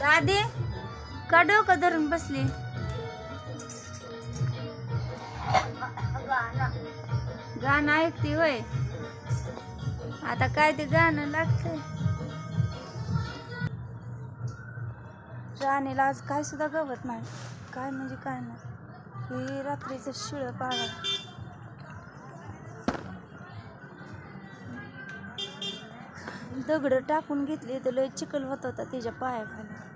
दादी का डोकं धरून बसली? गाणं ऐकते होय. आता काय ते गाणं लागतंय? राणीला आज काय सुद्धा गवत नाही. काय म्हणजे काय नाही. हे रात्रीचं शिळ पाळा दगड टाकून घेतली तर लय चिखल होत होता तिच्या पायाखाली.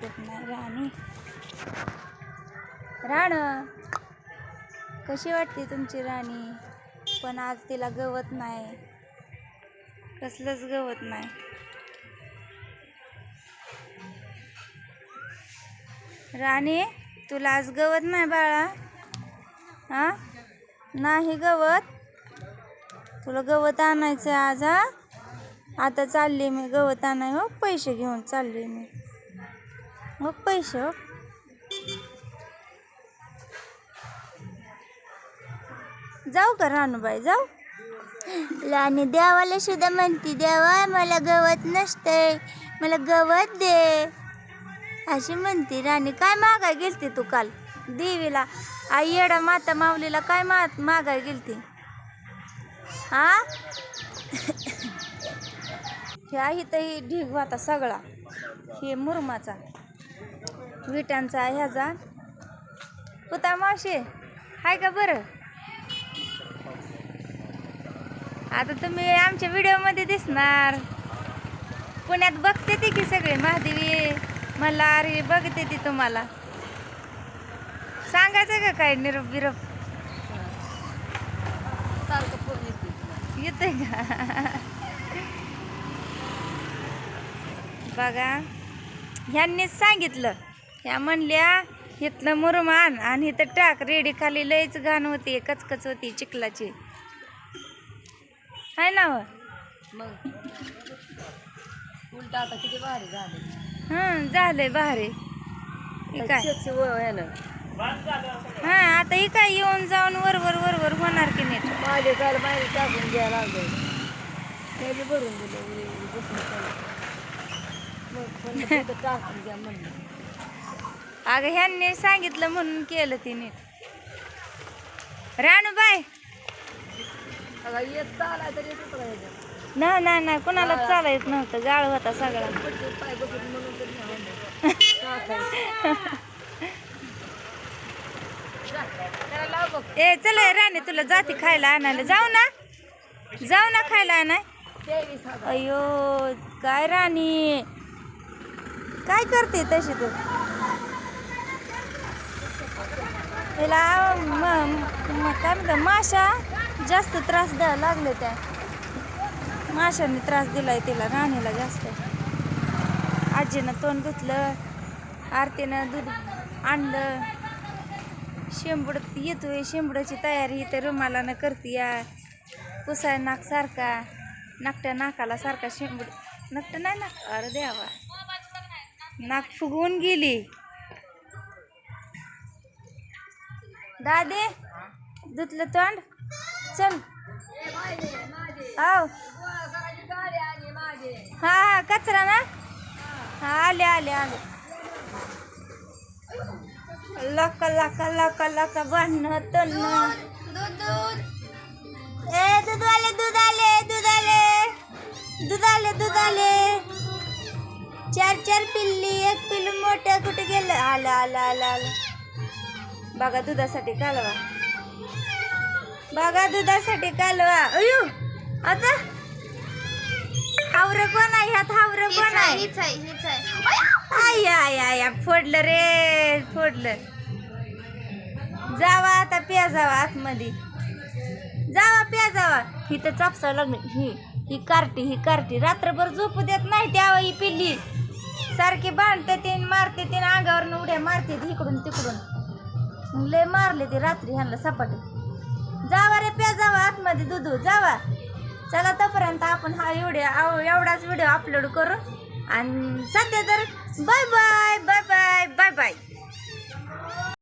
देत नाही राणी. राण कशी वाटते तुमची राणी? पण आज तिला गवत नाही. कसलंच गवत नाही. राणी तुला आज गवत नाही बाळा? हा? नाही गवत? तुला गवत आणायचं आज हा? आता चालले मी गवत आणाय हो पैसे घेऊन चालले मी. हो पैसे हो. जाऊ का रानूबाई जाऊ? आणि देवाला सुद्धा म्हणते देवा मला गवत नसतंय मला गवत दे. अशी म्हणते राणी काय मागाय गेलती तू काल? देवीला आई येडा माता माऊलीला काय मा मागाय गेलती? हा हे आहे तर ही ढीग होता सगळा. हे मुरमाचा. विटांचा ह्याचा. पुता मावशी हाय का बरं? आता तुम्ही आमच्या व्हिडिओमध्ये दिसणार. पुण्यात बघते ती की सगळे महादेवी. मला अरे बघते ती तुम्हाला. सांगायचं का काय? निरोप बिरोप? येते. का? बघा ह्यांनीच सांगितलं. ह्या म्हणल्या इथलं मुरमान आणि इथं टाक रेडी खाली लयच घाण होती कचकच होती चिखलाची. हाय ना हो? मग? उलट आता किती भारी झाले. हं झालंय भारी. हे काय आहे हा आता ही काय येऊन जाऊन वरवर वरवर होणार की नीट माझे काल बाहेर टाकून घ्यायला लागले ते बी भरून दिले उरी उरी बसून चालले. मग म्हणलं तिथं टाकून घ्या म्हणलं अगं ह्यांनी सांगितलं म्हणून केलं ती नीट राणूबाई अगं येत चालाय तर येत होतं का ह्याच्यात? ना ना ना कुणाला चालायत नव्हतं गाळ होता सगळा पटकन पाय बसून म्हणून तरी नाही म्हणलं. टाकायचं. ए चल राणे राणी तुला जाती खायला आणायला. जाऊ ना. जाऊ ना खायला आणाय. अयो काय राणी? काय करते तशी तू? तिला काय म्हणतात माशा जास्त त्रास द्यायला लागले त्या. माशांनी त्रास दिलाय तिला राणीला जास्त. आजीनं तोंड धुतलं आरतीनं दूध आणलं. शेंबड येतोय शेंबड्याची तयारी तर रुमालानं करतीया. पुसाय नाक सारखा नाकट्या नाकाला सारखा शेंबूड. नकट नाही ना अरे द्यावा नाक फुगवून गेली. दादे धुतलं तोंड? चल. आव हा हा कचरा ना? हा आले आले आले. लका लका लका लका बांधणं तणं ए दूध आले दूध आले दूध आले. दूध आले दूध आले. चार चार पिल्ली एक पिल्लू मोठं कुठे गेलं? आलं आलं आलं आलं. बघा दुधासाठी कालवा. बघा दुधासाठी कालवा. अयो आता हावर कोण आहे? ह्यात हावर कोण आहे आय आय आय फोडलं रे फोडलं. जावा आता प्या जावा आतमध्ये. जावा प्या जावा ही तर चापसा लागली. ही ही कार्टी ही कार्टी. रात्रभर झोपू देत नाही त्यावा ही पिल्ली. सारखी बांधते ते मारते ते अंगावर उड्या मारते ते इकडून तिकडून. लय मारले ते रात्री ह्यांना सपाटे. जावा रे प्या जावा आतमध्ये दुधू जावा. चला तोपर्यंत आपण हा एवढ्या आव- एवढाच व्हिडिओ अपलोड करू. आणि सध्या तर bye bye bye bye bye bye